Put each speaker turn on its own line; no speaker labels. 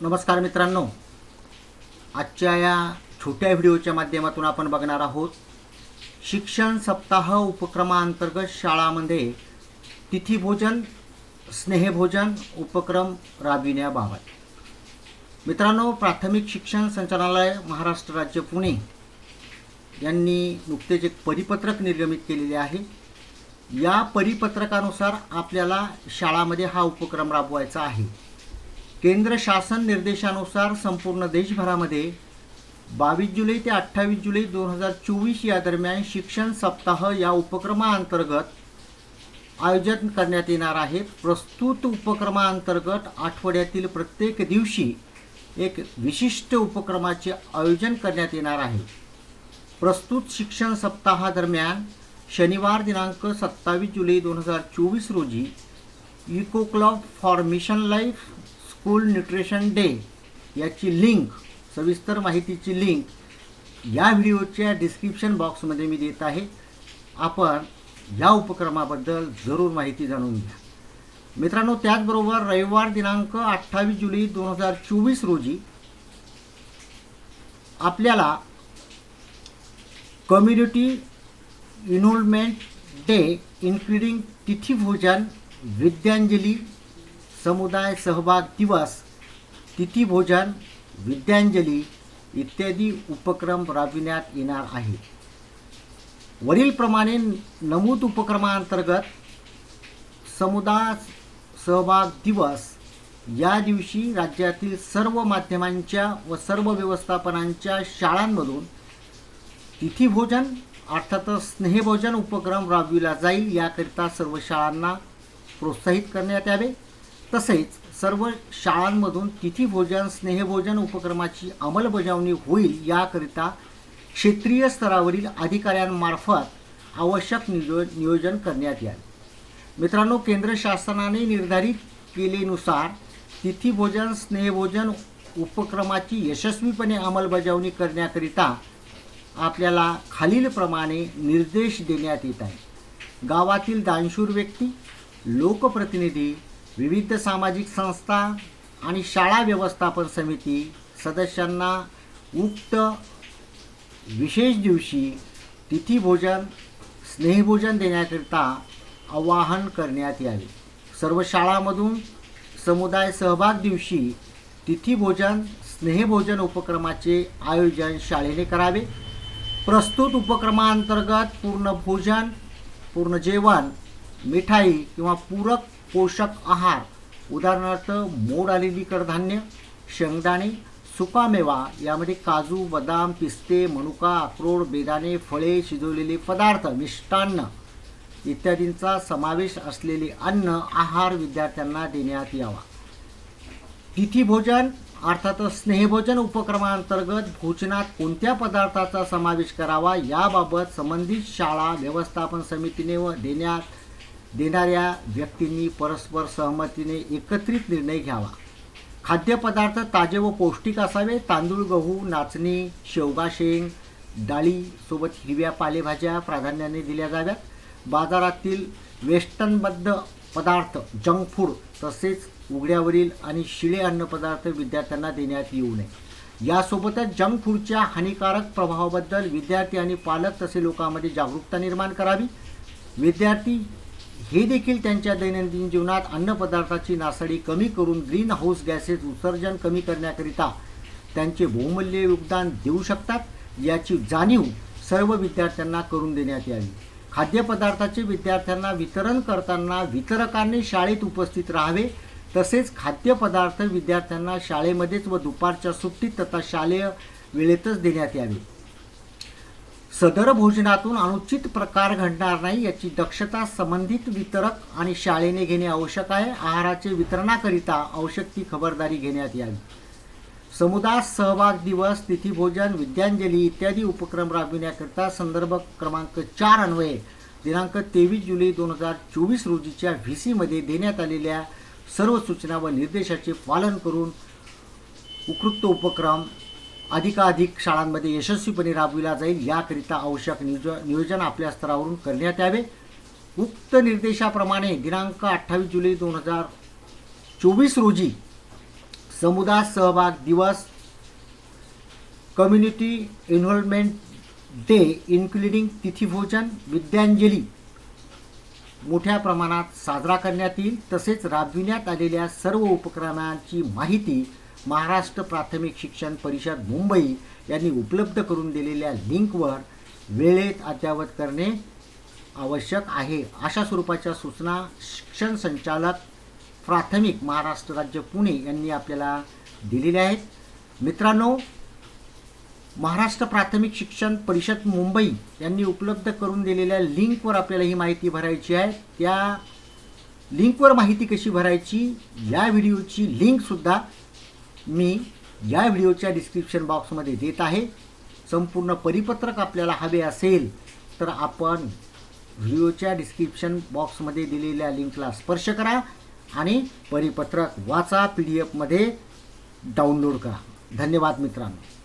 नमस्कार मित्रांनो. आजच्या या छोट्या व्हिडिओच्या माध्यमातून आपण बघणार आहोत शिक्षण सप्ताह उपक्रमाअंतर्गत शाळामध्ये तिथीभोजन स्नेहभोजन उपक्रम राबविण्याबाबत. मित्रांनो प्राथमिक शिक्षण संचालनालय महाराष्ट्र राज्य पुणे यांनी नुकतेच एक परिपत्रक निर्गमित केलेले आहे. या परिपत्रकानुसार आपल्याला शाळामध्ये हा उपक्रम राबवायचा आहे. केंद्र शासन निर्देशानुसार संपूर्ण देशभरामध्ये बावीस जुलै ते अठ्ठावीस जुलै दोन हजार चोवीस या दरम्यान शिक्षण सप्ताह या उपक्रमाअंतर्गत आयोजन करण्यात येणार आहे प्रस्तुत उपक्रमाअंतर्गत आठवड्यातील प्रत्येक दिवशी एक विशिष्ट उपक्रमाचे आयोजन करण्यात येणार आहे. प्रस्तुत शिक्षण सप्ताहादरम्यान शनिवार दिनांक सत्तावीस जुलै दोन हजार चोवीस रोजी eco club for mission life school nutrition day याची लिंक सविस्तर माहितीची लिंक या व्हिडिओच्या डिस्क्रिप्शन बॉक्समध्ये मी देत आहे. आपण या उपक्रमाबद्दल जरूर माहिती जाणून घ्या. मित्रांनो त्याचबरोबर रविवार दिनांक अठ्ठावीस जुलै दोन हजार चोवीस रोजी आपल्याला कम्युनिटी इनोलमेंट डे इन्क्लुडिंग तिथीभोजन विद्यांजली समुदाय सहभाग दिवस तिथीभोजन विद्यांजली इत्यादी उपक्रम राबविण्यात येणार आहे. वरीलप्रमाणे नमूद उपक्रमांतर्गत समुदाय सहभाग दिवस या दिवशी राज्यातील सर्व माध्यमांच्या व सर्व व्यवस्थापनांच्या शाळांमधून तिथीभोजन अर्थातच स्नेहभोजन उपक्रम राबविला जाईल याकरिता सर्व शाळांना प्रोत्साहित करण्यात यावे. तसेच सर्व शाळांमधून तिथीभोजन स्नेहभोजन उपक्रमाची अंमलबजावणी होईल याकरिता क्षेत्रीय स्तरावरील अधिकाऱ्यांमार्फत आवश्यक नियो नियोजन करण्यात यावे. मित्रांनो केंद्र शासनाने निर्धारित केलेनुसार तिथीभोजन स्नेहभोजन उपक्रमाची यशस्वीपणे अंमलबजावणी करण्याकरिता आपल्याला खालीलप्रमाणे निर्देश देण्यात येत आहे गावातील दानशूर व्यक्ती लोकप्रतिनिधी विविध सामाजिक संस्था आणि शाळा व्यवस्थापन समिती सदस्यांना उक्त विशेष दिवशी तिथीभोजन स्नेहभोजन देण्याकरिता आवाहन करण्यात यावे. सर्व शाळांमधून समुदाय सहभाग दिवशी तिथीभोजन स्नेहभोजन उपक्रमाचे आयोजन शाळेने करावे. प्रस्तुत उपक्रमांतर्गत पूर्ण भोजन पूर्ण जेवण मिठाई किंवा पूरक पोषक आहार. उदाहरणार्थ मोड आलेली कडधान्य शेंगदाणे सुकामेवा यामध्ये काजू बदाम पिस्ते मनुका अक्रोड बेदाणे फळे शिजवलेले पदार्थ मिष्टान्न इत्यादींचा समावेश असलेले अन्न आहार विद्यार्थ्यांना देण्यात यावा. तिथीभोजन अर्थातच स्नेहभोजन उपक्रमांतर्गत भोजनात कोणत्या पदार्थाचा समावेश करावा याबाबत संबंधित शाळा व्यवस्थापन समितीने व देण्यात देणाऱ्या व्यक्तींनी परस्पर सहमतीने एकत्रित निर्णय घ्यावा. खाद्यपदार्थ ताजे व पौष्टिक असावे. तांदूळ गहू नाचणी शेवगा शेंग डाळीसोबत हिरव्या पालेभाज्या प्राधान्याने दिल्या जाव्यात. बाजारातील वेस्टनबद्ध पदार्थ जंक फूड तसेच उघड्यावरील आणि शिळे अन्नपदार्थ विद्यार्थ्यांना देण्यात येऊ नये. यासोबतच जंक फूडच्या हानिकारक प्रभावाबद्दल विद्यार्थी आणि पालक तसे लोकांमध्ये जागरूकता निर्माण करावी. विद्यार्थी हे देखील त्यांच्या दैनंदिन जीवनात अन्नपदार्थाची नासाडी कमी करून ग्रीन हाऊस गॅसेस उत्सर्जन कमी करण्याकरिता त्यांचे बहुमूल्य योगदान देऊ शकतात याची जाणीव सर्व विद्यार्थ्यांना करून देण्यात यावी. खाद्यपदार्थाचे विद्यार्थ्यांना वितरण करताना वितरकांनी शाळेत उपस्थित राहावे तसेच खाद्यपदार्थ विद्यार्थ्यांना शाळेमध्येच व दुपारच्या सुट्टीत तथा शालेय वेळेतच देण्यात यावे. सदर भोजनातून अनुचित प्रकार घडणार नाही याची दक्षता संबंधित वितरक आणि शाळेने घेणे आवश्यक आहे. आहाराचे वितरणाकरिता आवश्यक ती खबरदारी घेण्यात यावी. समुदाय सहभाग दिवस तिथीभोजन विद्यांजली इत्यादी उपक्रम राबविण्याकरिता संदर्भ क्रमांक चार अन्वये दिनांक तेवीस जुलै दोन हजार चोवीस रोजीच्या व्ही सीमध्ये देण्यात आलेल्या सर्व सूचना व निर्देशाचे पालन करून उपयुक्त उपक्रम अधिकाधिक शाळांमध्ये यशस्वीपणे राबविला जाईल याकरिता आवश्यक नियोज नियोजन आपल्या स्तरावरून करण्यात यावे. उक्त निर्देशाप्रमाणे दिनांक अठ्ठावीस जुलै दोन हजार चोवीस रोजी समुदाय सहभाग दिवस कम्युनिटी इन्व्हॉल्वमेंट डे इन्क्लुडिंग तिथीभोजन विद्यांजली मोठ्या प्रमाणात साजरा करण्यात येईल. तसेच राबविण्यात आलेल्या सर्व उपक्रमांची माहिती महाराष्ट्र प्राथमिक शिक्षण परिषद मुंबई यांनी उपलब्ध करून दिलेल्या लिंकवर वेळेत अद्ययावत करणे आवश्यक आहे. अशा स्वरूपाच्या सूचना शिक्षण संचालक प्राथमिक महाराष्ट्र राज्य पुणे यांनी आपल्याला दिलेल्या आहेत. मित्रांनो महाराष्ट्र प्राथमिक शिक्षण परिषद मुंबई यांनी उपलब्ध करून दिलेल्या लिंकवर आपल्याला ही माहिती भरायची आहे. त्या लिंकवर माहिती कशी भरायची? या व्हिडिओची लिंकसुद्धा मी या व्हिडिओच्या डिस्क्रिप्शन बॉक्समध्ये देत आहे. संपूर्ण परिपत्रक आपल्याला हवे असेल तर आपण व्हिडिओच्या डिस्क्रिप्शन बॉक्समध्ये दिलेल्या लिंकला स्पर्श करा आणि परिपत्रक वाचा पी डी एफमध्ये डाउनलोड करा. धन्यवाद मित्रांनो.